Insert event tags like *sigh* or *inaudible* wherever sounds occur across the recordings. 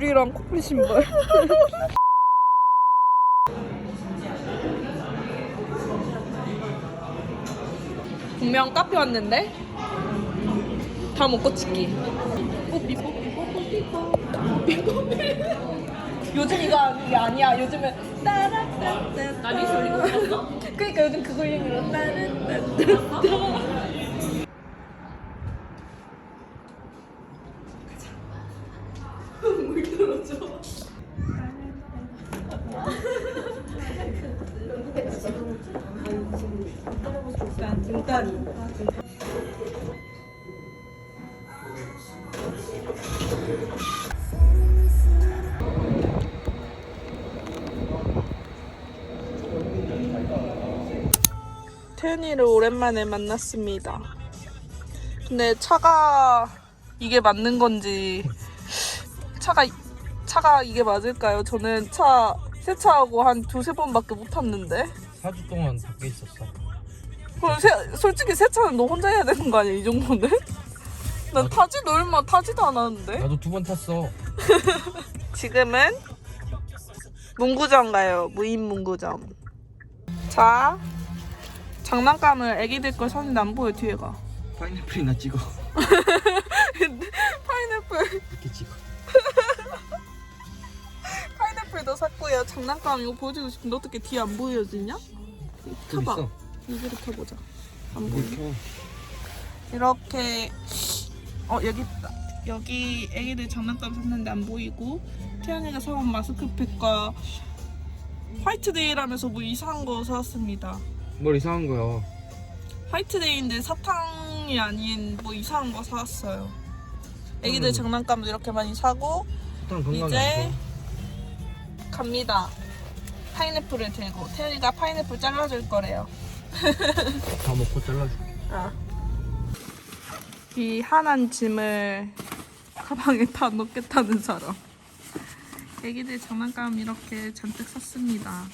줄이랑 코뿔 신발. *laughs* 분명 카페 왔는데 다 먹고 찍기. 뽀삐 뽀삐 뽀삐 뽀삐 뽀삐. 요즘 이거 이게 아니야. 요즘은 따라따따. 나비 소리 들었어? 그러니까 요즘 그거 유행이라 따라따따. 태연이를 오랜만에 만났습니다. 근데 차가 이게 맞는 건지 차가 차가 이게 맞을까요? 저는 차 세차하고 한 두세 번밖에 못 탔는데. 4주 동안 밖에 있었어. 그럼 세, 솔직히 세차는 너 혼자 해야 되는 거 아니야 이 정도는? *laughs* 난 타지도 얼마 타지도 않았는데. 나도 두 번 탔어. *laughs* 지금은 문구점 가요. 무인 문구점. 자, 장난감을 애기들 걸 샀는데 안 보여 뒤에가. 파인애플이나 찍어. *laughs* 파인애플, 이렇게 찍어. 파인애플도 샀고요. 장난감 이거 보여주고 싶은데 어떻게 뒤에 안 보여지냐? 좀. 있어. 여기로 켜보자. 안. 켜? 이렇게 어 여기 있다. 여기 애기들 장난감 샀는데 안 보이고 태연이가 사온 마스크팩과 화이트데이라면서 뭐 이상한 거 사왔습니다. 뭘 이상한 거야. 화이트데이인데 사탕이 아닌 뭐 이상한 거 사왔어요. 애기들 음. 장난감도 이렇게 많이 사고 건강에 이제 안 갑니다. 파인애플을 들고 태연이가 파인애플 잘라줄 거래요. 다 먹고 잘라줄게. 이 한한 짐을 가방에 다 넣겠다는 사람. 애기들 장난감 이렇게 잔뜩 샀습니다.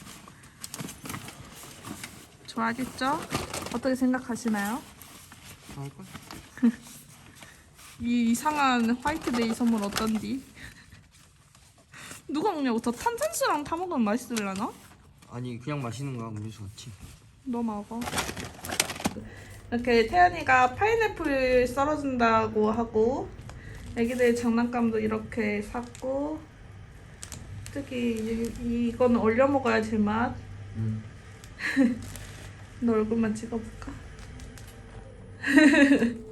좋아하겠죠? 어떻게 생각하시나요? 나올 거야? *laughs* 이 이상한 화이트데이 선물 어떤디? *laughs* 누가 먹냐고 저 탄산수랑 타 먹으면 맛있을라나? 아니 그냥 마시는 거야 음료수 같이. 너 먹어. 이렇게 태연이가 파인애플 썰어준다고 하고 애기들 장난감도 이렇게 샀고 특히 이, 이거는 얼려 먹어야 제맛. 응. *laughs* 너 얼굴만 찍어볼까? *laughs*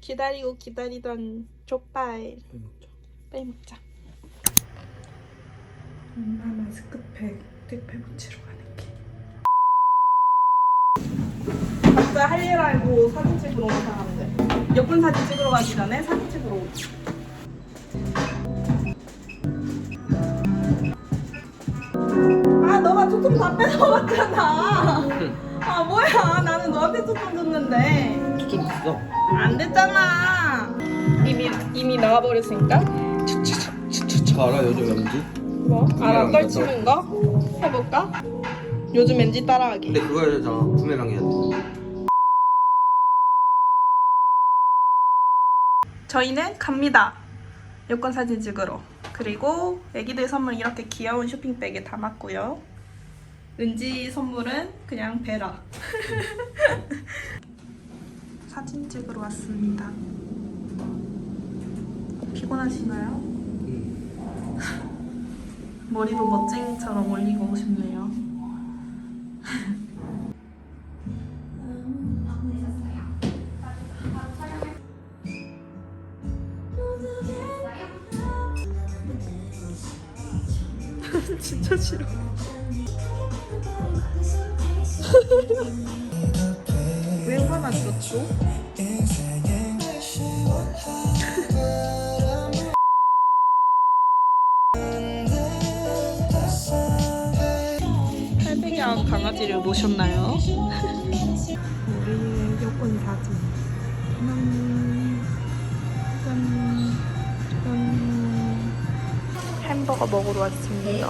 기다리고 기다리던 족발 먹자. 빨리 먹자. 엄마 마스크팩 택배 붙이러 가는 길. 각자 할 일 알고 사진 찍으러 오는 사람들. 여권 사진 찍으러 가기 전에 사진 찍으러 오기. 아 너가 초점 다 뺏어갔잖아. 아 뭐야 나는 너한테 초점 줬는데. 좀 있어. 안 됐잖아. 이미 이미 나와버렸으니까. 저 알아 요즘 왠지? 뭐? 알아 떨치는 거? 해볼까? 요즘 왠지 따라하기. 근데 그거 해야 되잖아. 부메랑 해야 돼. 저희는 갑니다. 여권 사진 찍으러. 그리고 애기들 선물 이렇게 귀여운 쇼핑백에 담았고요. 은지 선물은 그냥 베라. *laughs* 사진 찍으러 왔습니다. 피곤하시나요? 응. *laughs* 머리도 멋쟁이처럼 올리고 싶네요. 싫어. *laughs* 왜 화났어 또? 팔백양 강아지를 모셨나요? 우리의 여권 사진. 짠. 짠. 짠. 햄버거 먹으러 왔습니다.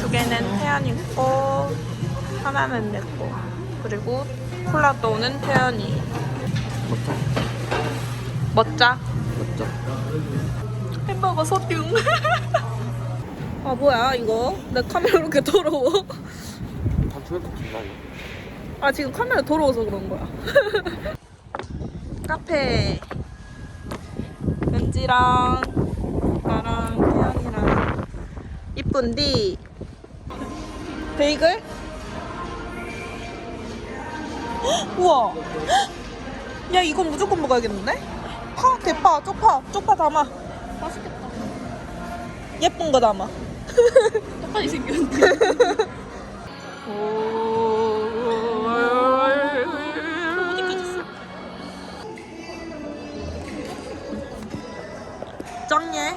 두 개는 태연이 거, 하나는 내 거. 그리고 콜라또는 태연이. 멋자. 먹자. 진짜. 햄버거 소듐. *laughs* 아 뭐야 이거? 내 카메라 이렇게 더러워? 단추 왜 이렇게 이거? 아 지금 카메라 더러워서 그런 거야. *laughs* 카페. 은지랑 나랑 태연이랑 이쁜디. 베이글? 헉, *gasps* 우와. *gasps* 야 이건 무조건 먹어야겠는데? 파 대파 쪽파 쪽파 담아. 맛있겠다. 예쁜 거 담아. *laughs* 똑같이 생겼는데. *laughs* 어 짱예.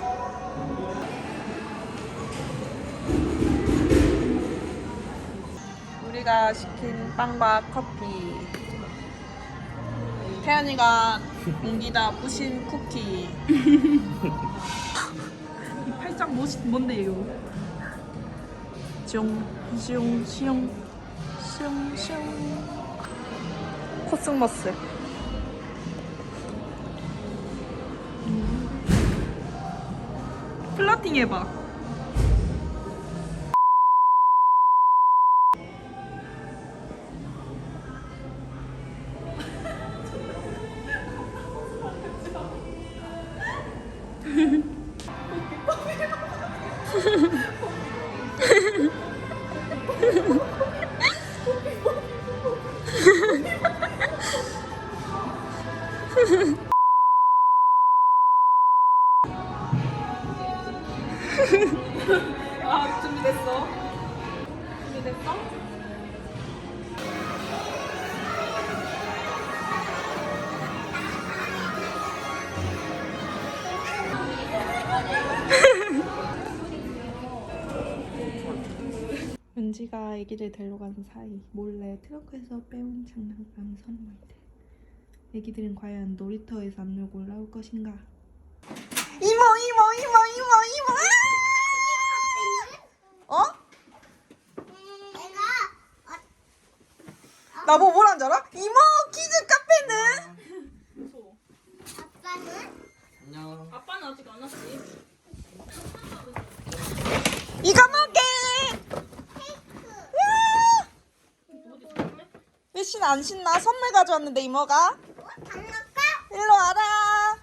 우리가 시킨 빵과 커피. 태연이가 옮기다 부신 쿠키. *laughs* 이 팔짱 뭐시, 뭔데 이거? 쭝, 쭝, 쭝, 쭝, 쭝. 코스모스. 플러팅 해봐. 은지가 아기를 데려간 사이 몰래 트렁크에서 빼온 장난감 선물들. 아기들은 과연 놀이터에서 압력 올라올 것인가? 이모 이모 이모 이모 이모 아! 어? 나보고 뭐라는 줄 알아? 이모 키즈 카페는 안녕. 아빠는 아직 안 왔지. 이거 먹게 왜 신나 안 신나? 선물 가져왔는데 이모가? 일로 와라.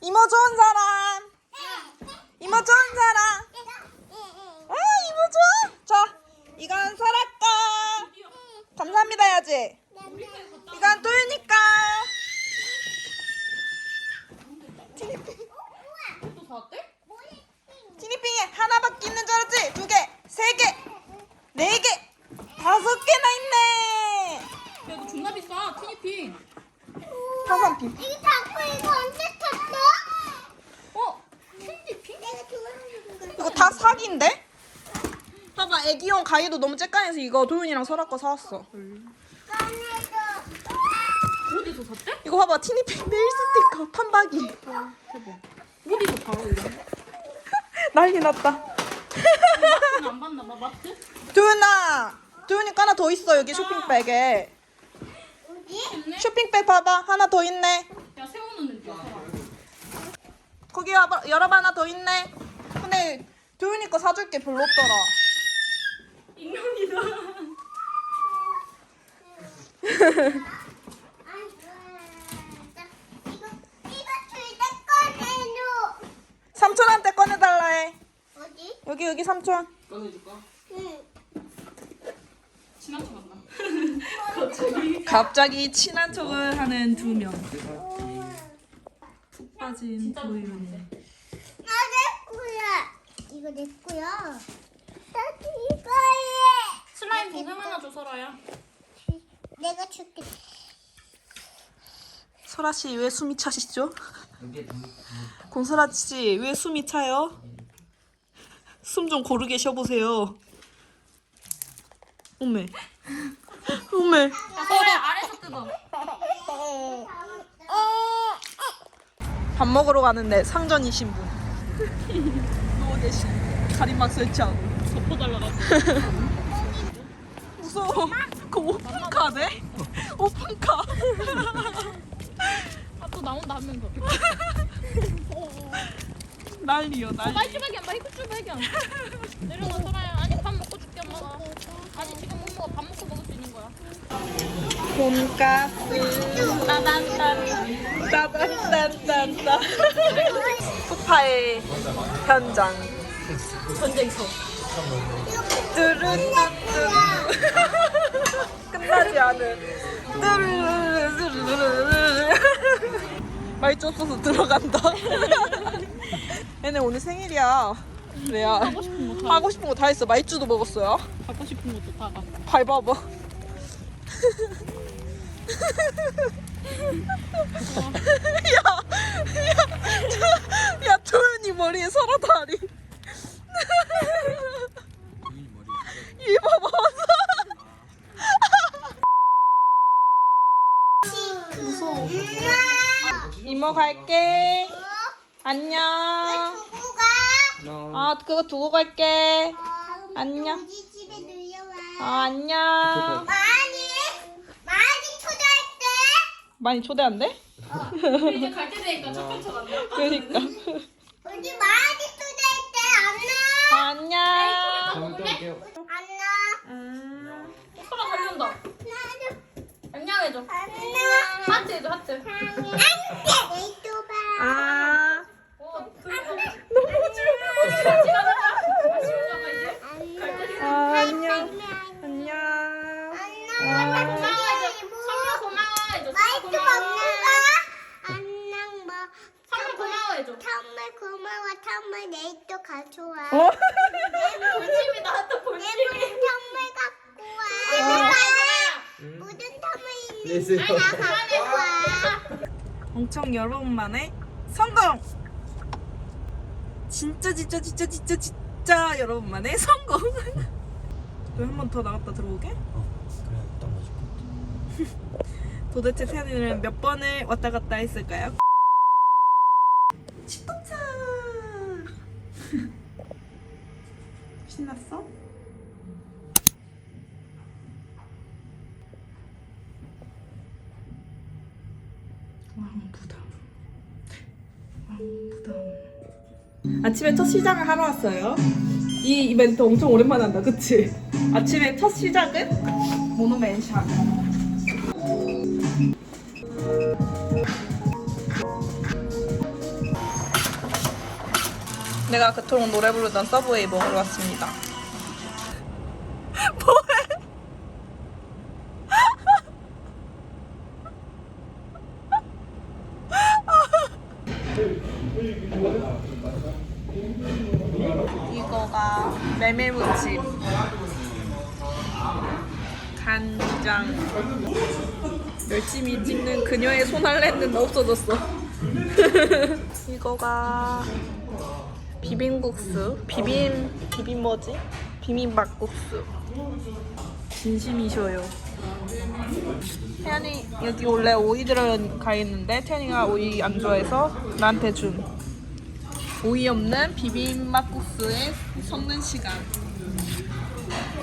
이모 좋은 사람. 이모 좋은 사람 아 이모 좋아 자 이건 설아까 감사합니다 해야지 이건 또유니까 또 사왔대? 티니핑이 하나밖에 있는 줄 알았지? 두 개, 세 개, 네 개, 다섯 개나 있네. 야, 이거 존나 비싸. 티니핑. 타산핑. 이거 자꾸 이거 언제 탔어? 어? 티니핑? 내가 좋아하는 거. 이거 다 사기인데? 봐봐, 가위도 너무 쬐깐해서 이거 도윤이랑 설아 거 사왔어. 어디서 샀대? 이거 봐봐, 티니핑 네일 스티커 판박이. 대박. 어디서 바로 이거? *laughs* 난리 났다. 마트는 안 봤나 봐. 마트? 도윤아, 도윤이 거 하나 더 있어 여기 쇼핑백에. 어디? 있네? 쇼핑백 봐봐, 하나 더 있네. 야, 세우는 데 사라. 거기 와봐, 열어봐 하나 더 있네. 근데 도윤이 거 사줄게 별로 없더라. 익명이다. 삼촌한테 꺼내달라 해. 어디? 여기 여기 삼촌. 꺼내줄까? 응. 친한 척 한다. 갑자기. 갑자기 친한 척을 하는 두 명. 푹 빠진 진짜. 나내 거야. 이거 내 거야. 슬라임 도금 하나 줘, 설아야. 내가 줄게. 설아 씨 왜 숨이 차시죠? 공설아 씨 왜 숨이 차요? 숨 좀 고르게 쉬어보세요. 오메. 오메. 야, 설아야, 아래서 뜯어. 밥 먹으러 가는데 상전이신 분. *laughs* 누워 계신. 가림막 설치하고. 덮어달라고. *laughs* 무서워. 그 오픈카네? 오픈카. 아, 또 나온다 하면서. *laughs* 난리요 난리. 말주 발견, 말주 발견. 내려가 설아야. 아니 밥 먹고 줄게 엄마가. 아니 지금 못 먹어. 밥 먹고 먹을 수 있는 거야. 돈가스 따단단. 따단단단단 소파의 *laughs* 현장 전쟁터. 뚜루뚜뚜 끝나지 않은 뚜루루루루루루 말주 없어서 들어간다. 얘네 오늘 생일이야. 레아. 하고 싶은 거 다. 하고 싶은 거 다 했어. 말주도 먹었어요. 갖고 싶은 것도 다 가. 밟아봐. *laughs* 야, 야, 저, 야, 도현이 머리에 서로 다리. 이. *laughs* 무서워. 이모 갈게. 안녕. 두고 가. 아, 그거 두고 갈게. 안녕. 우리 집에 놀러 아, 와. 안녕. 많이 많이 초대할게. 많이 초대한대? 우리 이제 갈 때 되니까 첫 번째 간다. 그러니까. *laughs* *laughs* 우리 많이 초대할게. 안녕. 안녕. 또 올게요. 안녕. 음. 설아 달려온다. 나도 안녕해줘. 안녕. 하트 해줘 하트. 안녕. 내일 또 봐. 아. 어, 너무. 아, 안녕. 안녕. 안녕. 안녕. 고마워해줘. 선물 고마워해줘. 마이크 선물 고 와. 엄청 여러 번 만에 성공! 진짜 진짜 진짜 진짜 진짜 여러 번 만에 성공! *laughs* 한번 더 나갔다 들어오게? 어, 그래, 딱 맞을 것 같아. 도대체 태연이는 몇 번을 왔다 갔다 했을까요? 아침에 첫 시작을 하러 왔어요 이 이벤트 엄청 오랜만에 한다 그치? 아침에 첫 시작은 모노맨샷 내가 그토록 노래 부르던 서브웨이 먹으러 왔습니다. 손할래 했는데 없어졌어. *laughs* 이거가 비빔국수 비빔 비빔 뭐지? 비빔막국수 진심이셔요 태연이 여기 원래 오이 들어가 있는데 태연이가 오이 안 좋아해서 나한테 준 오이 없는 비빔막국수의 섞는 시간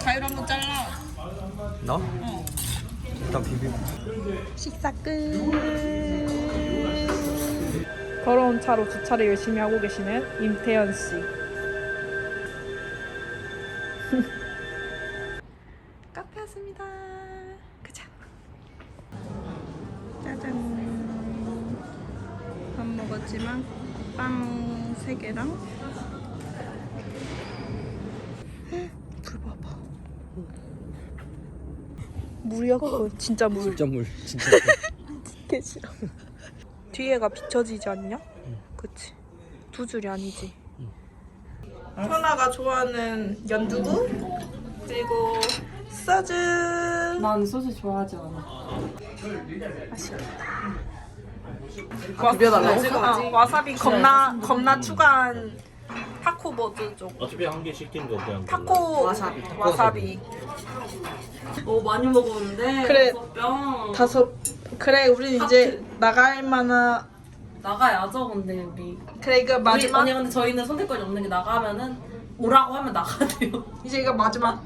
가위로 한번 잘라 나? 어. 일단 비빔. 식사 끝 더러운 차로 주차를 열심히 하고 계시는 임태현 씨. *laughs* 그거 진짜 물. 진짜 물. 진짜 개 *laughs* 싫어. 뒤에가 비춰지지 않냐? 그치. 두 줄이 아니지. 현아가 좋아하는 연두부 그리고 소주. 난 소주 좋아하지 않아. 맛있겠다. 비벼달라고? 어, 와사비 겁나 겁나 추가한 타코 버드 쪽. 어차피 한 개 시킨 건데 한 타코 와사비. 와사비. 어 많이 먹었는데? 그래. 다섯 병. 다섯 그래 우리 이제 나갈 만한 나가야죠 근데 우리. 그래 이거 마지막. 아니 근데 저희는 선택권이 없는 게 나가면은 오라고 하면 나가야 돼요. *laughs* 이제 이거 마지막.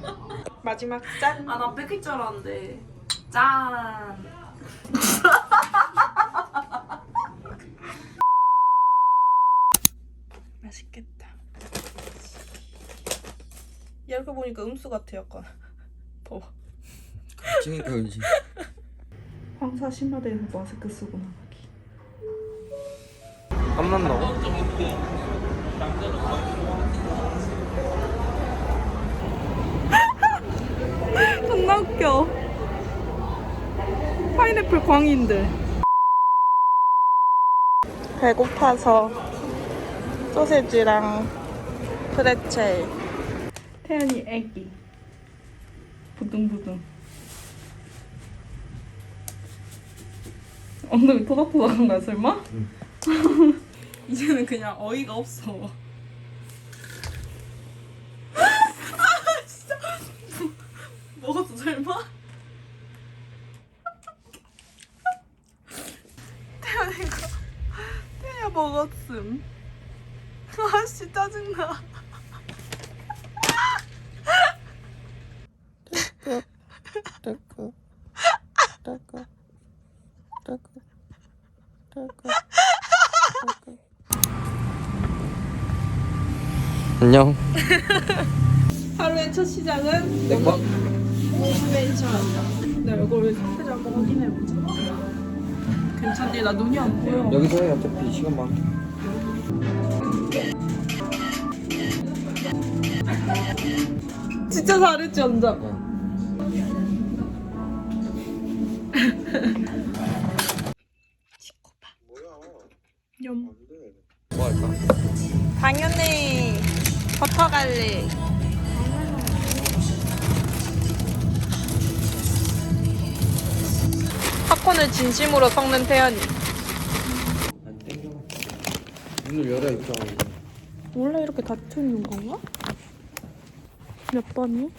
마지막 짠. 아나 뺏길 줄 알았는데. 짠. *laughs* 맛있겠다. 이렇게 보니까 음수 같아 약간. 봐봐. 찍으니까 그러지. 황사 심화대에서 마스크 쓰고 나가기. 땀난다고? *laughs* 존나 웃겨. 파인애플 광인들. 배고파서 소세지랑 프레첼. 태연이 애기. 부둥부둥. 엉덩이 토닥토닥한 거야 설마? *laughs* 이제는 그냥 어이가 없어. 아 *laughs* 진짜 먹었어 설마? *laughs* 태연이가 태연이가 먹었음. 아씨 짜증나. 안녕. *laughs* 하루의 첫 시작은 내 거? 내 얼굴 상태를 한번 확인해보자. 괜찮니? 나 눈이 안 보여. 여기서 해 어차피 시간 많아. 진짜 잘했지 완전. 어. 염. *laughs* 뭐 할까? 당연히 버터 갈릭. 팝콘을 진심으로 섞는 태연이. 안 땡겨. 문을 열어 입장하고. 원래 이렇게 닫혀 있는 건가? 몇 번이?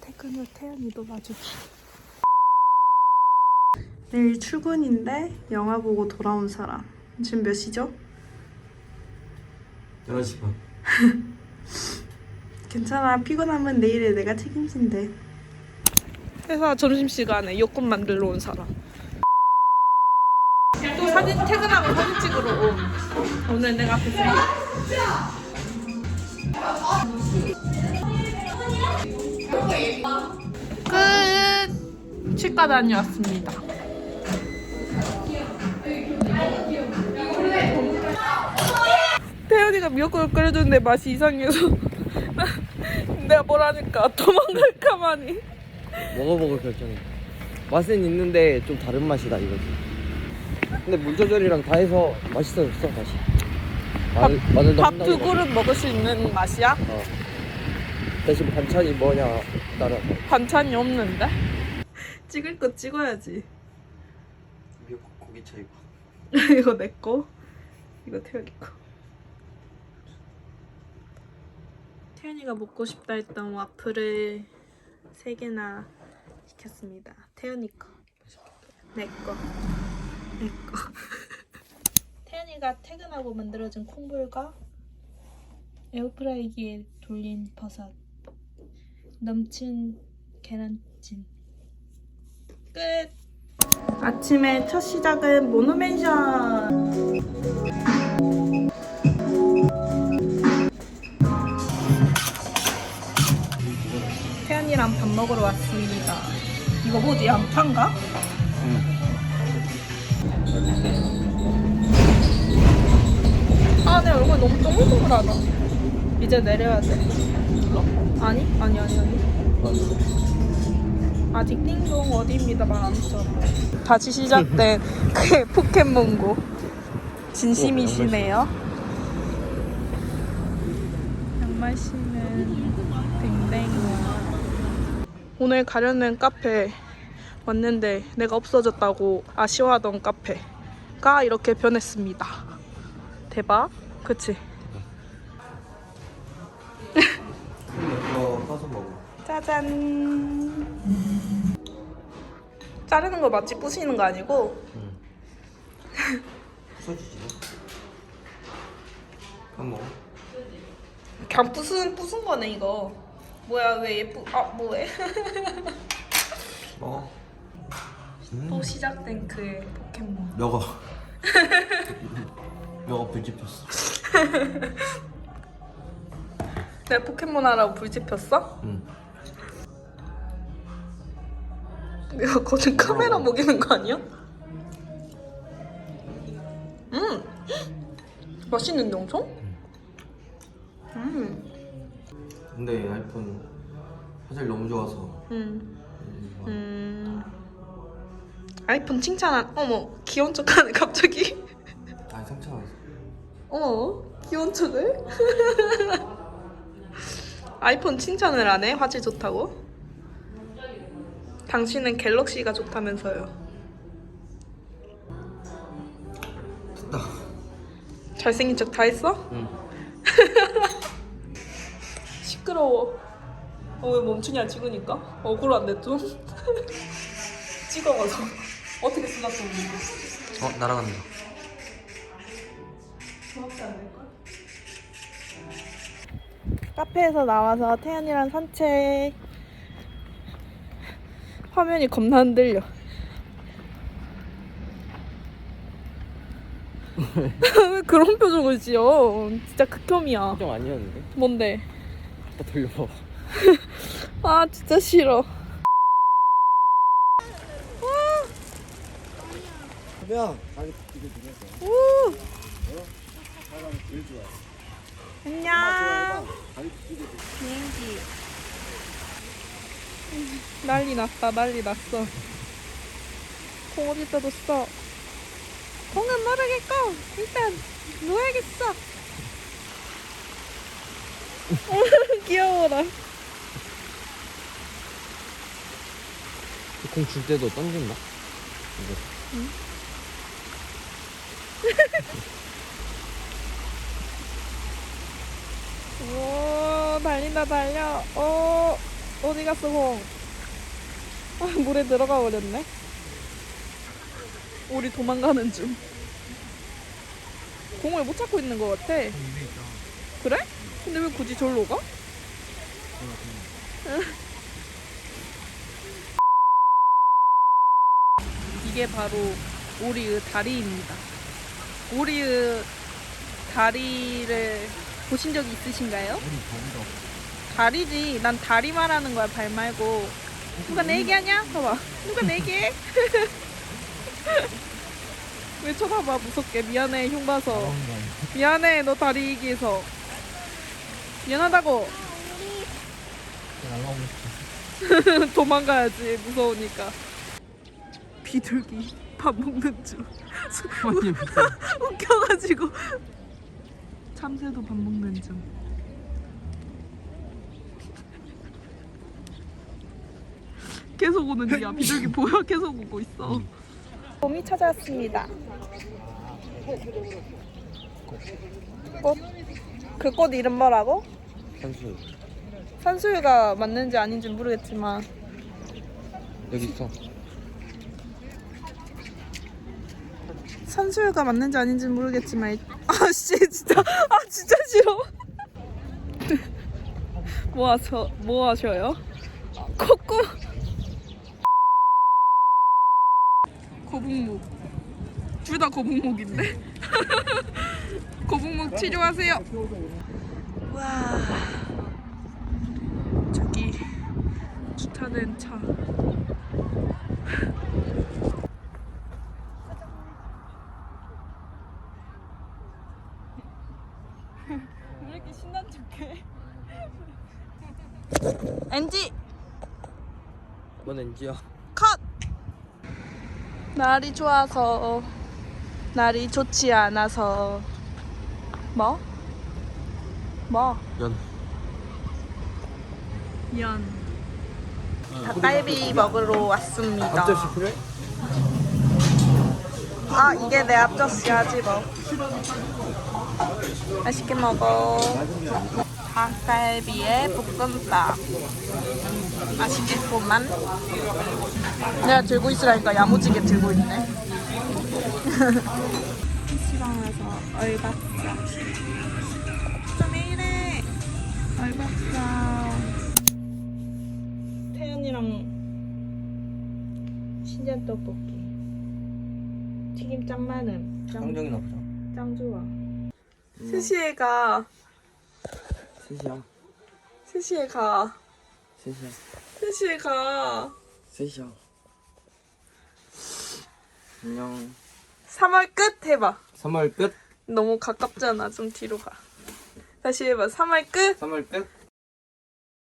퇴근 후 태연이도 마주치. 내일 출근인데 영화 보고 돌아온 사람. 지금 몇 시죠? 11시 반. *laughs* 괜찮아. 피곤하면 내일에 내가 책임진대. 회사 점심시간에 여권 만들러 온 사람. 또 사진 퇴근하고 사진 찍으러 온. 오늘 내가 앞에 서 끝! 치과 다녀왔습니다. 태연이가 미역국을 끓여줬는데 맛이 이상해서 *laughs* 내가 뭐라니까 도망갈까마니 먹어보고 결정해. 맛은 있는데 좀 다른 맛이다 이거지. 근데 물 조절이랑 다 해서 맛있어졌어 다시. 마늘, 마늘도 밥 한 두 방울 그릇 먹을 수 있는 맛이야? 어. 대신 반찬이 뭐냐 따라. 반찬이 없는데? 찍을 거 찍어야지 미역국 고기 차이고. *laughs* 이거 내 거, 이거 태연이 거. 태연이가 먹고 싶다 했던 와플을 세 개나 시켰습니다. 태연이 거, 내 거, 내 거. *laughs* 태연이가 퇴근하고 만들어준 콩불과 에어프라이기에 돌린 버섯, 넘친 계란찜. 끝. 아침의 첫 시작은 모노멘션. 태연이랑 밥 먹으러 왔습니다. 이거 뭐지? 양파인가? 아, 내 얼굴 너무 동글동글하다. 이제 내려야 돼. 아니? 아니, 아니, 아니. 아직 띵동 어디입니다 말 안 했잖아. 다시 시작된 *laughs* 그의 포켓몬고 진심이시네요. 양말 댕댕이야. 오늘 가려는 카페 왔는데 내가 없어졌다고 아쉬워하던 카페가 이렇게 변했습니다. 대박, 그치? 짜잔. 자르는 거 맞지? 부시는 거 아니고? 소주지. 한 먹어. 그냥 부순 부순 거네 이거. 뭐야 왜 예쁘? 아 뭐해? 먹어. 또 시작된 그의 포켓몬. 먹어. *laughs* 먹어 불 지폈어. *laughs* 내 포켓몬 하라고 불집 폈어? 응. 내가 거진 카메라 먹이는 거 아니야? 음! 맛있는데 엄청? 근데 아이폰 화질 너무 좋아서 음. 음. 아이폰 칭찬한 어머 귀여운 척하네 갑자기 *laughs* 아 상처 나서 어 귀여운 척을 *laughs* 아이폰 칭찬을 안 해? 화질 좋다고? 당신은 갤럭시가 좋다면서요 됐다 잘생긴 척 다 했어? 응 *laughs* 시끄러워. 어 왜 멈추냐 찍으니까? 억울한데 좀 *laughs* 찍어가서. 어떻게 쓰다듬는 어 날아간다. 카페에서 나와서 태연이랑 산책. 화면이 겁나 흔들려. *laughs* *laughs* 왜 그런 표정을 지어? 진짜 극혐이야. 표정 아니었는데? 뭔데 또 돌려봐 *laughs* 아 진짜 싫어. 야 우! 안녕. 비행기. 난리 났다 난리 났어. 공 어디다 뒀어? 공은 모르겠고 일단 누워야겠어 *laughs* 귀여워라. 공 줄 때도 던진다? *laughs* 오 달린다 달려. 어 어디 갔어 공? 아, 물에 들어가 버렸네. 우리 도망가는 중. 공을 못 찾고 있는 것 같아. 그래? 근데 왜 굳이 절로 가? *laughs* 이게 바로 오리의 다리입니다 오리의 다리를 보신 적 있으신가요? 다리지. 난 다리 말하는 거야, 발 말고. 누가 내 얘기하냐? 봐봐. 누가 내 얘기해? *laughs* 왜 쳐다봐, 무섭게. 미안해, 흉 봐서. 미안해, 너 다리 얘기해서. 미안하다고. *laughs* 도망가야지, 무서우니까. 비둘기 밥 먹는 중. *laughs* 웃겨가지고. 참새도 밥 먹는 중. 계속 오는 중이야. 비둘기 보여? 계속 오고 있어. 봄이 찾아왔습니다. 꽃? 그 꽃 이름 뭐라고? 선수 산수유가 맞는지 아닌지 모르겠지만. 여기 있어. 산수유가 맞는지 아닌지 모르겠지만 일- 아씨 진짜. 아 진짜 싫어. *laughs* 뭐 하셔 뭐 하셔요? 콧구. 거북목. 둘 다 거북목인데? *laughs* 거북목 치료하세요 와 저기 주차된 차왜 이렇게 신난 척해? *laughs* 엔지 넌 엔지야 컷! 날이 좋아서 날이 좋지 않아서 뭐? 뭐? 연. 연. 닭갈비 먹으러 왔습니다. 앞접시 필요해? 아 이게 내 앞접시야지 뭐. 맛있게 먹어. 닭갈비에 볶음밥. 맛있겠구만. 내가 들고 있으라니까 야무지게 들고 있네. *laughs* PC방에서 이래 잘 봤어. 태연이랑 신전 떡볶이. 튀김 짱 많은. 짱, 짱정이나 보자. 짱 좋아. 음. 스시에 가. 스시야. 스시에 가. 스시야. 스시에 가. 스시야. 안녕. 3월 끝 해봐. 3월 끝? 너무 가깝잖아. 좀 뒤로 가. 다시 해봐. 3월 끝. 3월 끝.